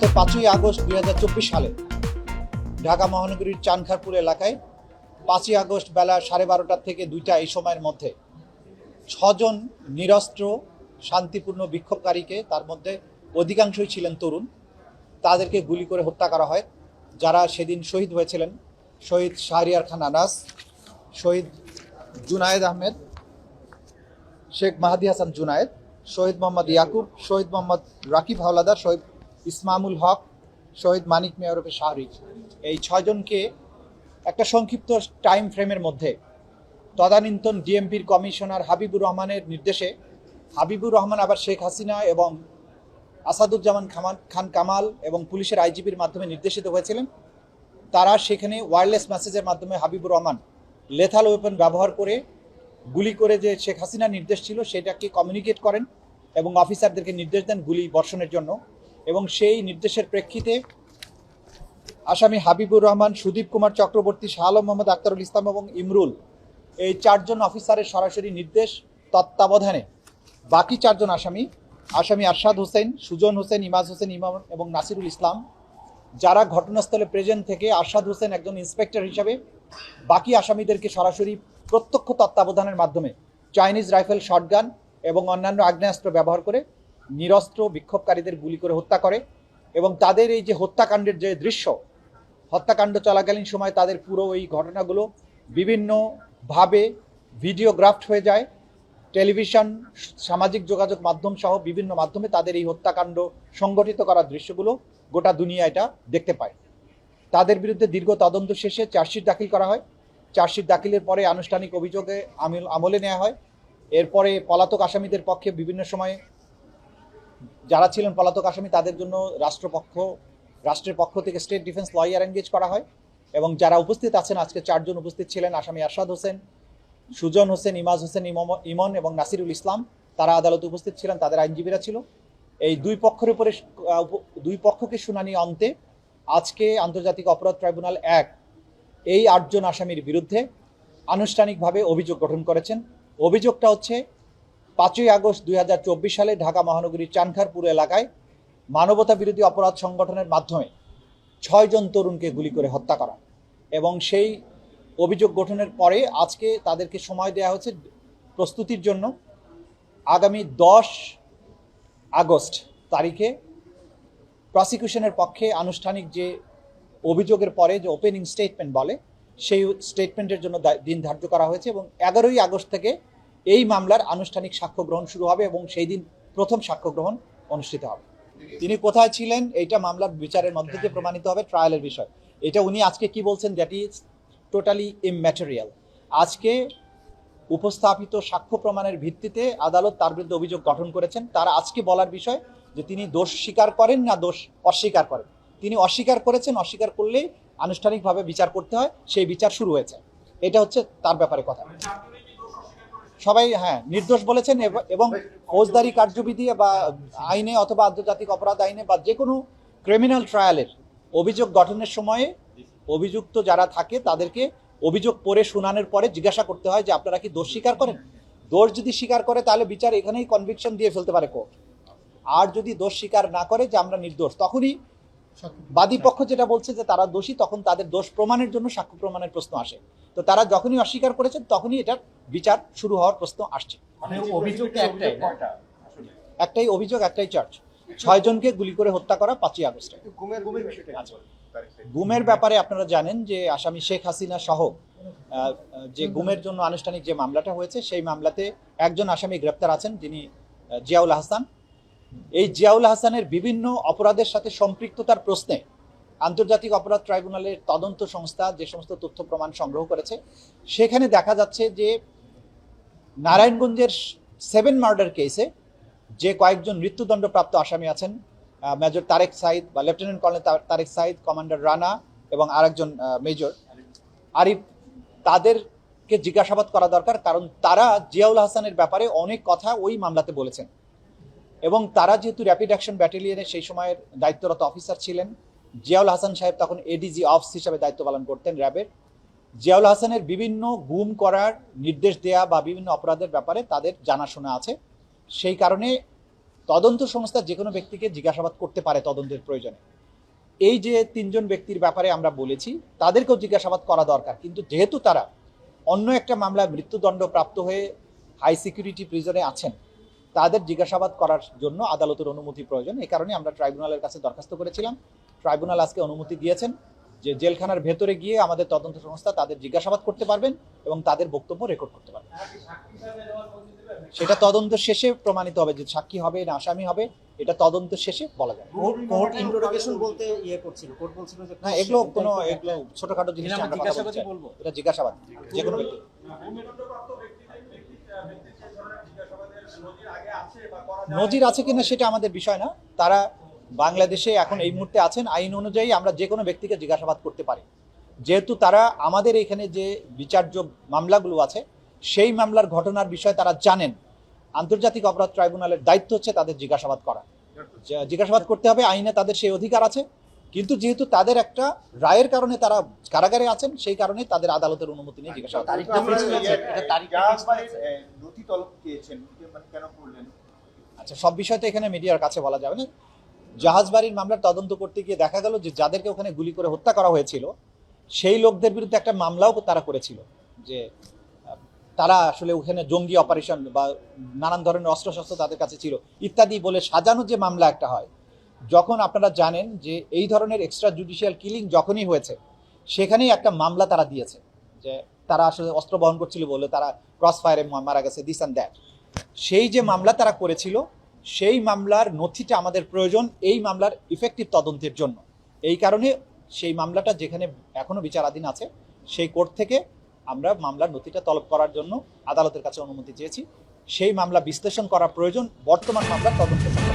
গত পাঁচই আগস্ট দুই হাজার চব্বিশ সালে ঢাকা মহানগরীর চানখারপুর এলাকায় পাঁচই আগস্ট বেলা সাড়ে বারোটার থেকে দুইটা এই সময়ের মধ্যে ছজন নিরস্ত্র, শান্তিপূর্ণ বিক্ষোভকারীকে তার মধ্যে অধিকাংশই ছিলেন তরুণ। তাদেরকে গুলি করে হত্যা করা হয়। যারা সেদিন শহীদ হয়েছিলেন, শহীদ শাহরিয়ার খান আনাস, শহীদ জুনায়েদ আহমেদ, শেখ মাহাদি হাসান জুনায়েদ, শহীদ মোহাম্মদ ইয়াকুব, শহীদ মোহাম্মদ রাকিব হাওলাদার, শহীদ ইসমামুল হক, শহীদ মানিক মেয়রফে শাহরিক এই ছয়জনকে একটা সংক্ষিপ্ত টাইম ফ্রেমের মধ্যে তদানীন্তন ডিএমপির কমিশনার হাবিবুর রহমানের নির্দেশে হাবিবুর রহমান আবার শেখ হাসিনা এবং আসাদুজ্জামান খামান খান কামাল এবং পুলিশের আইজিপির মাধ্যমে নির্দেশিত হয়েছিলেন। তারা সেখানে ওয়্যারলেস মেসেজের মাধ্যমে হাবিবুর রহমান লেথাল ওয়েপন ব্যবহার করে গুলি করে যে শেখ হাসিনার নির্দেশ ছিল, সেটাকে কমিউনিকেট করেন এবং অফিসারদেরকে নির্দেশ দেন গুলি বর্ষণের জন্য। এবং সেই নির্দেশের প্রেক্ষিতে আসামি হাবিবুর রহমান, সুদীপ কুমার চক্রবর্তী শাহ আলম মোহাম্মদ আক্তারুল ইসলাম এবং ইমরুল এই চারজন অফিসারের সরাসরি নির্দেশ তত্ত্বাবধানে বাকি চারজন আসামি আসামি আরশাদ হোসেন, সুজন হোসেন, ইমাজ হোসেন ইমাম এবং নাসিরুল ইসলাম, যারা ঘটনাস্থলে প্রেজেন্ট থেকে আরশাদ হোসেন একজন ইন্সপেক্টর হিসাবে বাকি আসামিদেরকে সরাসরি প্রত্যক্ষ তত্ত্বাবধানের মাধ্যমে চাইনিজ রাইফেল শটগান এবং অন্যান্য আগ্নেয়াস্ত্র ব্যবহার করে নিরস্ত্র বিক্ষোভকারীদের গুলি করে হত্যা করে এবং তাদের এই যে হত্যাকাণ্ডের যে দৃশ্য, হত্যাকাণ্ড চলাকালীন সময় তাদের পুরো এই ঘটনাগুলো বিভিন্নভাবে ভিডিওগ্রাফট হয়ে যায়। টেলিভিশন, সামাজিক যোগাযোগ মাধ্যম সহ বিভিন্ন মাধ্যমে তাদের এই হত্যাকাণ্ড সংগঠিত করার দৃশ্যগুলো গোটা দুনিয়া এটা দেখতে পায়। তাদের বিরুদ্ধে দীর্ঘ তদন্ত শেষে চার্জশিট দাখিল করা হয়। চার্জশিট দাখিলের পরে আনুষ্ঠানিক অভিযোগে আমিল আমলে নেওয়া হয়। এরপরে পলাতক আসামিদের পক্ষে বিভিন্ন সময়ে যারা ছিলেন পলাতক আসামি, তাদের জন্য রাষ্ট্রপক্ষ, রাষ্ট্রের পক্ষ থেকে স্টেট ডিফেন্স লয়ার এনগেজ করা হয় এবং যারা উপস্থিত আছেন, আজকে চারজন উপস্থিত ছিলেন, আসামি আরশাদ হোসেন, সুজন হোসেন, ইমাজ হোসেন ইমন এবং নাসিরুল ইসলাম। তারা আদালতে উপস্থিত ছিলেন, তাদের আইনজীবীরা ছিল। এই দুই পক্ষের উপরে দুই পক্ষকে শুনানি অন্তে আজকে আন্তর্জাতিক অপরাধ ট্রাইব্যুনাল এক এই আটজন আসামির বিরুদ্ধে আনুষ্ঠানিকভাবে অভিযোগ গঠন করেছেন। অভিযোগটা হচ্ছে পাঁচই আগস্ট দুই হাজার চব্বিশ সালে ঢাকা মহানগরীর চানখারপুর এলাকায় মানবতা বিরোধী অপরাধ সংগঠনের মাধ্যমে ছয়জন তরুণকে গুলি করে হত্যা করা এবং সেই অভিযোগ গঠনের পরে আজকে তাদেরকে সময় দেওয়া হয়েছে প্রস্তুতির জন্য। আগামী দশ আগস্ট তারিখে প্রসিকিউশনের পক্ষে আনুষ্ঠানিক যে অভিযোগের পরে যে ওপেনিং স্টেটমেন্ট বলে, সেই স্টেটমেন্টের জন্য দিন ধার্য করা হয়েছে এবং এগারোই আগস্ট থেকে এই মামলার আনুষ্ঠানিক সাক্ষ্য গ্রহণ শুরু হবে এবং সেই দিন প্রথম সাক্ষ্য গ্রহণ অনুষ্ঠিত হবে। তিনি কোথায় ছিলেন? এইটা মামলার বিচারের মধ্যে দিয়ে প্রমাণিত হবে ট্রায়ালের বিষয়। এটা উনি আজকে কি বলছেন? দ্যাট ইজ টোটালি ইমম্যাটেরিয়াল আজকে উপস্থাপিত সাক্ষ্য প্রমাণের ভিত্তিতে আদালত তার বিরুদ্ধে অভিযোগ গঠন করেছেন। তার আজকে বলার বিষয় যে তিনি দোষ স্বীকার করেন না দোষ অস্বীকার করেন। তিনি অস্বীকার করেছেন, অস্বীকার করলেই আনুষ্ঠানিকভাবে বিচার করতে হয়, সেই বিচার শুরু হয়েছে। এটা হচ্ছে তার ব্যাপারে কথা। সবাই হ্যাঁ নির্দোষ বলেছেন এব- ফৌজদারি কার্যবিধি বা আইনে অথবা আন্তর্জাতিক অপরাধ আইনে বা যে কোনো ক্রিমিনাল ট্রায়ালের অভিযোগ গঠনের সময়ে অভিযুক্ত যারা থাকে তাদেরকে অভিযোগ পড়ে শুনানোর পরে জিজ্ঞাসা করতে হয় যে আপনারা কি দোষ স্বীকার করেন? দোষ যদি স্বীকার করে তাহলে বিচার এখানেই কনভিকশন দিয়ে ফেলতে পারে কোর্ট। আর যদি দোষ স্বীকার না করে যে আমরা নির্দোষ তখনই বাদী পক্ষ যেটা বলছে যে তারা দোষী তখন তাদের দোষ প্রমাণের জন্য সাক্ষ্য প্রমাণের প্রশ্ন আসে। তো তারা যখনই অস্বীকার করেছেন তখনই এটার বিচার শুরু হওয়ার প্রশ্ন আসছে। মানে একটাই একটাই অভিযোগ একটাই চার্জ ছয়জনকে গুলি করে হত্যা করা পাঁচই আগস্টে। গুমের আচ্ছা। গুমের ব্যাপারে আপনারা জানেন যে আসামি শেখ হাসিনা সহ আহ, যে গুমের জন্য আনুষ্ঠানিক যে মামলাটা হয়েছে সেই মামলাতে একজন আসামি গ্রেপ্তার আছেন যিনি জিয়াউল হাসান এই জিয়াউল হাসানের বিভিন্ন অপরাধের সাথে সম্পৃক্ততার প্রশ্নে আন্তর্জাতিক অপরাধ ট্রাইব্যুনালের তদন্ত সংস্থা যে সমস্ত তথ্য প্রমাণ সংগ্রহ করেছে, সেখানে দেখা যাচ্ছে যে নারায়ণগঞ্জের সেভেন মার্ডার কেসে যে কয়েকজন মৃত্যুদণ্ডপ্রাপ্ত আসামি আছেন মেজর তারেক সাইদ বা lieutenant colonel Tareq Sayeed, commander Rana এবং আরেকজন মেজর। আরিফ, তাদেরকে জিজ্ঞাসাবাদ করা দরকার, কারণ তারা জিয়াউল হাসানের ব্যাপারে অনেক কথা ওই মামলাতে বলেছেন। এবং তারা যেহেতু র্যাপিড অ্যাকশন ব্যাটালিয়নের সেই সময়ের দায়িত্বরত অফিসার ছিলেন জিয়াউল হাসান সাহেব তখন এডিজি অফিস হিসাবে দায়িত্ব পালন করতেন র্যাবের। জিয়াউল হাসানের বিভিন্ন গুম করার নির্দেশ দেয়া বা বিভিন্ন অপরাধের ব্যাপারে তাদের জানাশোনা আছে। সেই কারণে তদন্ত সংস্থা যে কোনো ব্যক্তিকে জিজ্ঞাসাবাদ করতে পারে তদন্তের প্রয়োজনে। এই যে তিনজন ব্যক্তির ব্যাপারে আমরা বলেছি, তাদেরকেও জিজ্ঞাসাবাদ করা দরকার। কিন্তু যেহেতু তারা অন্য একটা মামলায় মৃত্যুদণ্ড প্রাপ্ত হয়ে হাই সিকিউরিটি প্রিজনে আছেন, তাদের জিজ্ঞাসাবাদ করার জন্য আদালতের অনুমতি প্রয়োজন। এই কারণে আমরা ট্রাইব্যুনালের কাছে দরখাস্ত করেছিলাম। ট্রাইব্যুনাল আজকে অনুমতি দিয়েছেন যে জেলখানার ভেতরে গিয়ে আমাদের তদন্ত সংস্থা তাদের জিজ্ঞাসাবাদ করতে পারবেন এবং তাদের বক্তব্য রেকর্ড করতে পারবেন সেটা তদন্ত শেষে প্রমাণিত হবে যে সাক্ষী হবে না আসামি হবে এটা তদন্ত শেষে বলা যাবে কোর্ট ইন্টারোগেশন বলতে ইয়ে করছিল কোর্ট বলছিল যে না এগুলো কোনো এগুলো ছোটখাটো জিনিস এটা আমরা কথা। বলব। এটা জিজ্ঞাসাবাদ যে কোনো ব্যক্তি নজির আছে কিনা সেটা আমাদের বিষয় না তারা বাংলাদেশে এখন এই মুহূর্তে আছেন আইন অনুযায়ী আমরা যে কোনো ব্যক্তিকে জিজ্ঞাসাবাদ করতে পারি। যেহেতু তারা আমাদের এখানে যে বিচার্য মামলাগুলো আছে সেই মামলার ঘটনার বিষয়ে তারা জানেন। আন্তর্জাতিক অপরাধ ট্রাইব্যুনালের দায়িত্ব হচ্ছে তাদের জিজ্ঞাসাবাদ করা। জিজ্ঞাসাবাদ করতে হবে আইনে তাদের সেই অধিকার আছে। কিন্তু যেহেতু তাদের একটা রায়ের কারণে তারা কারাগারে আছেন সেই কারণে তাদের আদালতের অনুমতি নিয়ে জিজ্ঞাসাবাদ মানে কেন করলেন? আচ্ছা সব বিষয় তো এখানে মিডিয়ার কাছে বলা যাবে না। জাহাজবাড়ির মামলার তদন্ত করতে গিয়ে দেখা গেল যে যাদেরকে ওখানে গুলি করে হত্যা করা হয়েছিল, সেই লোকদের বিরুদ্ধে একটা মামলাও তারা করেছিল যে তারা আসলে ওখানে জঙ্গি অপারেশন বা নানান ধরনের অস্ত্রশস্ত্র তাদের কাছে ছিল ইত্যাদি বলে সাজানো যে মামলা একটা হয়, যখন আপনারা জানেন যে এই ধরনের এক্সট্রা জুডিশিয়াল কিলিং যখনই হয়েছে, সেখানেই একটা মামলা তারা দিয়েছে যে তারা আসলে অস্ত্র বহন করছিল বলে তারা ক্রস ফায়ারে মারা গেছে দিস অ্যান্ড দ্যাট সেই যে মামলা তারা করেছিল সেই মামলার নথিটা আমাদের প্রয়োজন, এই মামলার ইফেক্টিভ তদন্তের জন্য এই কারণে সেই মামলাটা যেখানে এখনও বিচারাধীন আছে, সেই কোর্ট থেকে আমরা মামলার নথিটা তলব করার জন্য আদালতের কাছে অনুমতি চেয়েছি সেই মামলা বিশ্লেষণ করা প্রয়োজন, বর্তমান মামলার তদন্তের জন্য।